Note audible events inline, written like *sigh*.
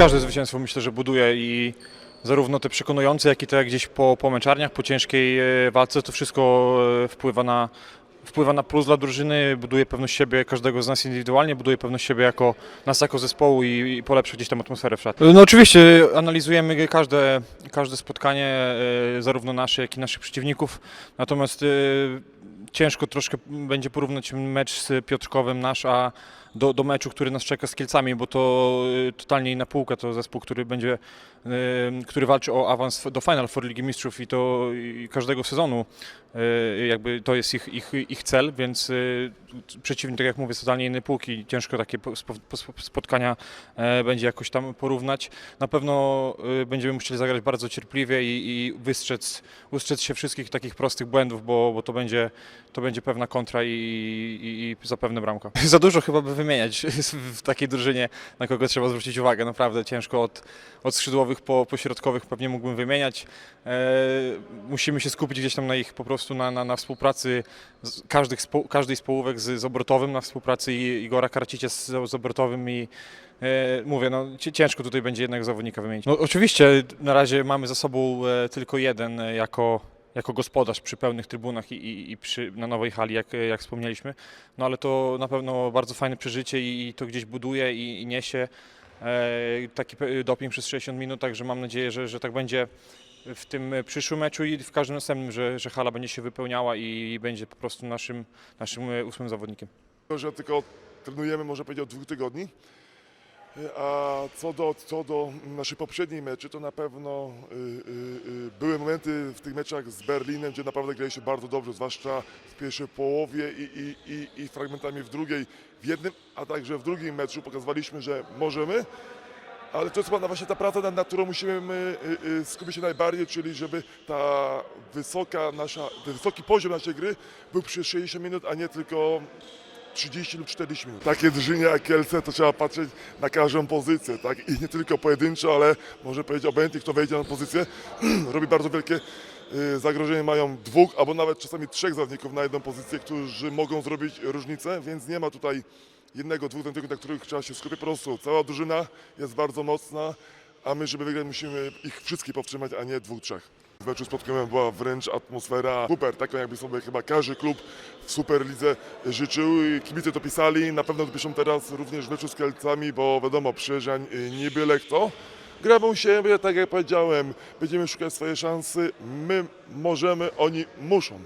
każde zwycięstwo myślę, że buduje i zarówno te przekonujące, jak i te gdzieś po, po męczarniach, po ciężkiej e, walce, to wszystko e, wpływa na, wpływa na plus dla drużyny, buduje pewność siebie każdego z nas indywidualnie, buduje pewność siebie jako nas jako zespołu i, i polepsza gdzieś tam atmosferę w szatni. No oczywiście analizujemy każde, każde spotkanie, e, zarówno nasze, jak i naszych przeciwników, natomiast ciężko troszkę będzie porównać mecz z Piotrkowem nasz, a do, do meczu, który nas czeka z Kielcami, bo to y, totalnie inna półka, to zespół, który będzie, y, który walczy o awans do Final Four Ligi Mistrzów i to i każdego sezonu. Y, jakby to jest ich, ich, ich cel, więc przeciwnik, tak jak mówię, totalnie innej półki, ciężko takie po- spo- po- spotkania e, będzie jakoś tam porównać. Na pewno y, będziemy musieli zagrać bardzo cierpliwie i, i wystrzec, ustrzec się wszystkich takich prostych błędów, bo, bo to, będzie, to będzie pewna kontra i, i, i zapewne bramka. *laughs* Za dużo chyba by wymieniać *laughs* w takiej drużynie, na kogo trzeba zwrócić uwagę. Naprawdę ciężko od, od skrzydłowych po, po środkowych pewnie mógłbym wymieniać. E, musimy się skupić gdzieś tam na ich po prostu na, na, na współpracy z każdych, każdej z połówek z, z Obrotowym, na współpracy i- Igora Karcicia z, z Obrotowym i E, Mówię, no ciężko tutaj będzie jednego zawodnika wymienić. No, oczywiście na razie mamy za sobą e, tylko jeden e, jako, jako gospodarz przy pełnych trybunach i, i, i przy, na nowej hali, jak, jak wspomnieliśmy. No ale to na pewno bardzo fajne przeżycie i, i to gdzieś buduje i, i niesie e, taki pe- doping przez 60 minut, także mam nadzieję, że, że tak będzie w tym przyszłym meczu i w każdym następnym, że, że hala będzie się wypełniała i będzie po prostu naszym, naszym e, ósmym zawodnikiem. że tylko trenujemy, można powiedzieć, od dwóch tygodni. A co do, co do naszej poprzedniej meczy, to na pewno y, y, y, były momenty w tych meczach z Berlinem, gdzie naprawdę graliśmy bardzo dobrze, zwłaszcza w pierwszej połowie i, i, i, i fragmentami w drugiej, w jednym, a także w drugim meczu pokazywaliśmy, że możemy. Ale to jest chyba właśnie ta praca, nad, którą musimy y, y, skupić się najbardziej, czyli żeby ta wysoka nasza, ten wysoki poziom naszej gry był przez 60 minut, a nie tylko 30 lub 40 minut. Takie drużyny jak Kielce to trzeba patrzeć na każdą pozycję, tak? I nie tylko pojedynczo, ale może powiedzieć obojętnie kto wejdzie na pozycję, *clears throat* robi bardzo wielkie y, zagrożenie. Mają dwóch albo nawet czasami trzech zawodników na jedną pozycję, którzy mogą zrobić różnicę, więc nie ma tutaj jednego, dwóch zawodników, na których trzeba się skupić. Po prostu cała drużyna jest bardzo mocna, a my, żeby wygrać, musimy ich wszystkich powstrzymać, a nie dwóch, trzech. W meczu z była wręcz atmosfera super, taką jakby sobie chyba każdy klub w Superlidze życzył. I Kibice to pisali, na pewno to piszą teraz również w meczu z Kielcami, bo wiadomo, przyjeżdżań y, nie byle kto. Gramy u siebie, tak jak powiedziałem, będziemy szukać swojej szansy, my możemy, oni muszą.